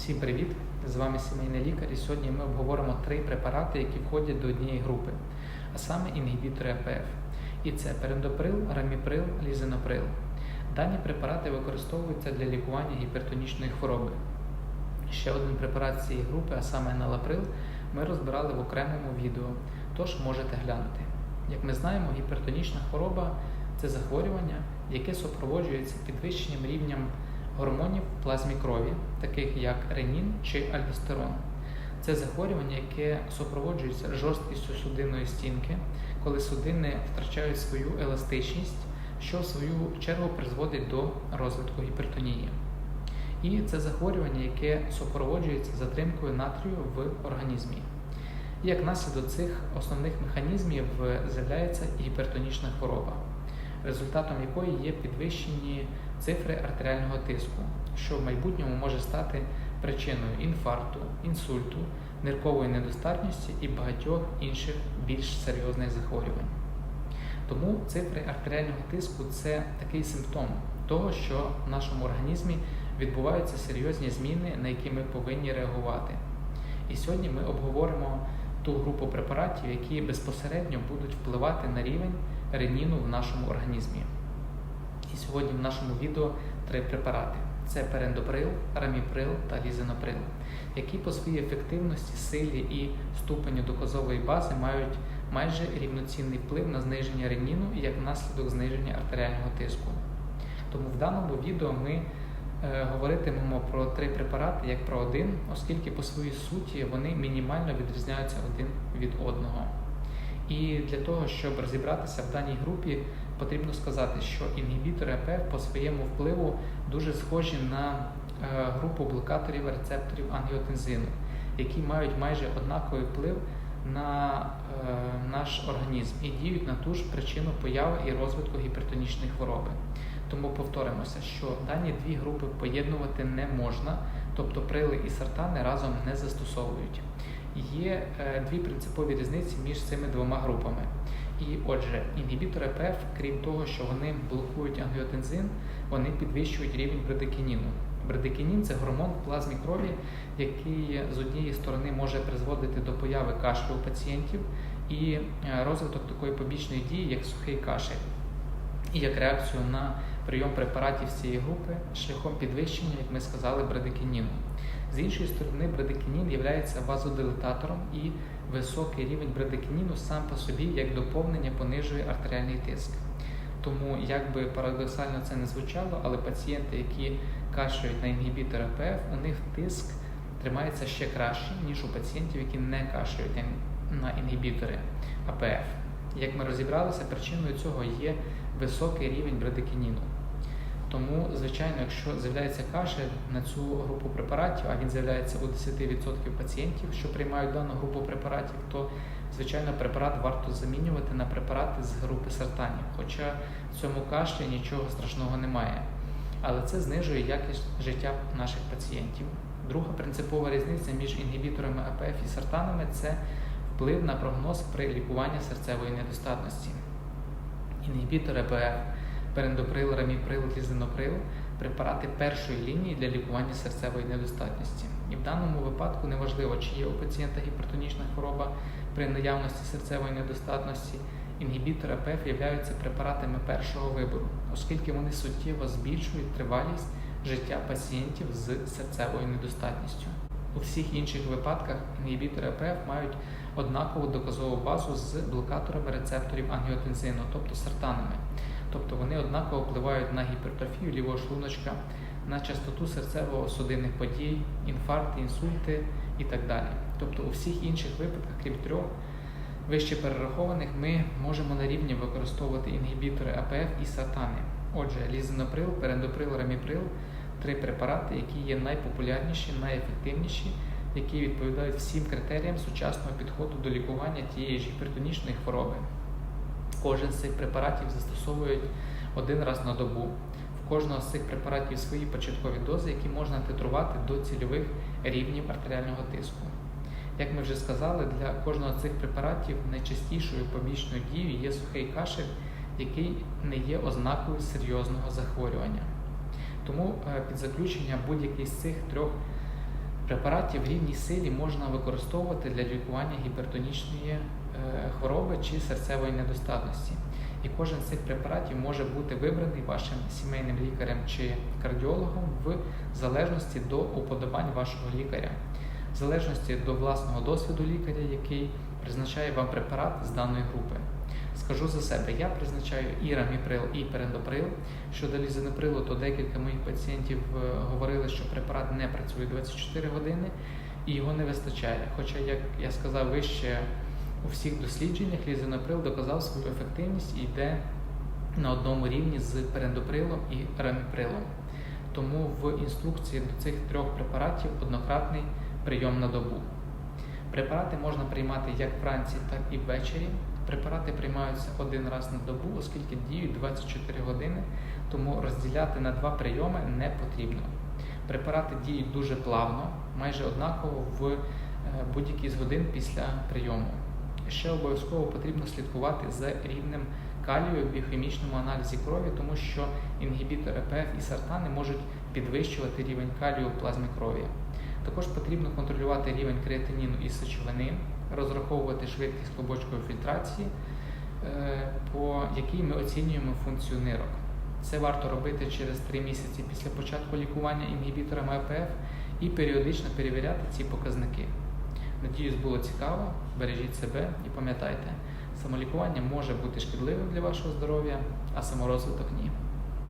Всім привіт! З вами сімейний лікар і сьогодні ми обговоримо три препарати, які входять до однієї групи, а саме інгібітори АПФ. І це перендоприл, раміприл, лізиноприл. Дані препарати використовуються для лікування гіпертонічної хвороби. Ще один препарат цієї групи, а саме налаприл, ми розбирали в окремому відео, тож можете глянути. Як ми знаємо, гіпертонічна хвороба це захворювання, яке супроводжується підвищенням рівнем гормонів в плазмі крові, таких як ренін чи альдостерон. Це захворювання, яке супроводжується жорсткістю судинної стінки, коли судини втрачають свою еластичність, що в свою чергу призводить до розвитку гіпертонії. І це захворювання, яке супроводжується затримкою натрію в організмі. Як наслідок цих основних механізмів з'являється гіпертонічна хвороба, результатом якої є підвищені цифри артеріального тиску, що в майбутньому може стати причиною інфаркту, інсульту, ниркової недостатності і багатьох інших більш серйозних захворювань. Тому цифри артеріального тиску це такий симптом того, що в нашому організмі відбуваються серйозні зміни, на які ми повинні реагувати. І сьогодні ми обговоримо ту групу препаратів, які безпосередньо будуть впливати на рівень реніну в нашому організмі. І сьогодні в нашому відео три препарати: це перендоприл, раміприл та лізиноприл, які по своїй ефективності, силі і ступеню доказової бази мають майже рівноцінний вплив на зниження реніну і як наслідок зниження артеріального тиску. Тому в даному відео ми е, говоритимемо про три препарати як про один, оскільки по своїй суті вони мінімально відрізняються один від одного. І для того, щоб розібратися в даній групі, потрібно сказати, що інгібітори АПФ по своєму впливу дуже схожі на е, групу блокаторів рецепторів ангіотензину, які мають майже однаковий вплив на е, наш організм і діють на ту ж причину появи і розвитку гіпертонічної хвороби. Тому повторимося, що дані дві групи поєднувати не можна, тобто прили і сартани разом не застосовують. Є е, дві принципові різниці між цими двома групами. І отже, інгібітори ПФ, крім того, що вони блокують ангіотензин, вони підвищують рівень брадикініну. Брадикінін це гормон в плазмі крові, який з однієї сторони може призводити до появи кашлю у пацієнтів і е, розвиток такої побічної дії, як сухий кашель, і як реакцію на прийом препаратів з цієї групи шляхом підвищення, як ми сказали, брадикініну. З іншої сторони, брадикінін є вазодилататором і високий рівень брадикініну сам по собі як доповнення понижує артеріальний тиск. Тому, як би парадоксально це не звучало, але пацієнти, які кашляють на інгібітор АПФ, у них тиск тримається ще краще, ніж у пацієнтів, які не кашляють на інгібітори АПФ. Як ми розібралися, причиною цього є високий рівень брадикініну. Тому, звичайно, якщо з'являється кашель на цю групу препаратів, а він з'являється у 10% пацієнтів, що приймають дану групу препаратів, то звичайно препарат варто замінювати на препарати з групи сартанів. Хоча в цьому кашлі нічого страшного немає. Але це знижує якість життя наших пацієнтів. Друга принципова різниця між інгібіторами АПФ і сартанами це вплив на прогноз при лікуванні серцевої недостатності. Інгібітори АПФ перендоприл, раміприл, лізиноприл препарати першої лінії для лікування серцевої недостатності. І в даному випадку неважливо, чи є у пацієнта гіпертонічна хвороба при наявності серцевої недостатності. Інгібітори АПФ являються препаратами першого вибору, оскільки вони суттєво збільшують тривалість життя пацієнтів з серцевою недостатністю. У всіх інших випадках інгібітори АПФ мають однакову доказову базу з блокаторами рецепторів ангіотензину, тобто сартанами. Тобто вони однаково впливають на гіпертрофію лівого шлуночка, на частоту серцево-судинних подій, інфаркти, інсульти і так далі. Тобто у всіх інших випадках, крім трьох вище перерахованих, ми можемо на рівні використовувати інгібітори АПФ і сатани. Отже, лізиноприл, перендоприл, раміприл три препарати, які є найпопулярніші, найефективніші, які відповідають всім критеріям сучасного підходу до лікування тієї ж гіпертонічної хвороби. Кожен з цих препаратів застосовують один раз на добу. В кожного з цих препаратів свої початкові дози, які можна титрувати до цільових рівнів артеріального тиску. Як ми вже сказали, для кожного з цих препаратів найчастішою побічною дією є сухий кашель, який не є ознакою серйозного захворювання. Тому е, під заключення будь-який з цих трьох Препаратів в рівній силі можна використовувати для лікування гіпертонічної е, хвороби чи серцевої недостатності. І кожен з цих препаратів може бути вибраний вашим сімейним лікарем чи кардіологом в залежності до уподобань вашого лікаря, в залежності до власного досвіду лікаря, який призначає вам препарат з даної групи. Скажу за себе, я призначаю і раміприл, і перендоприл. Щодо лізиноприлу, то декілька моїх пацієнтів е, говорили, що препарат не працює 24 години і його не вистачає. Хоча, як я сказав вище, у всіх дослідженнях лізиноприл доказав свою ефективність і йде на одному рівні з перендоприлом і раміприлом. Тому в інструкції до цих трьох препаратів однократний прийом на добу. Препарати можна приймати як вранці, так і ввечері. Препарати приймаються один раз на добу, оскільки діють 24 години, тому розділяти на два прийоми не потрібно. Препарати діють дуже плавно, майже однаково в е, будь-якій з годин після прийому. Ще обов'язково потрібно слідкувати за рівнем калію в біохімічному аналізі крові, тому що інгібітори ПФ і сартани можуть підвищувати рівень калію в плазмі крові. Також потрібно контролювати рівень креатиніну і сечовини, розраховувати швидкість клубочкової фільтрації, е, по якій ми оцінюємо функцію нирок. Це варто робити через 3 місяці після початку лікування інгібіторами АПФ і періодично перевіряти ці показники. Надіюсь, було цікаво. Бережіть себе і пам'ятайте, самолікування може бути шкідливим для вашого здоров'я, а саморозвиток ні.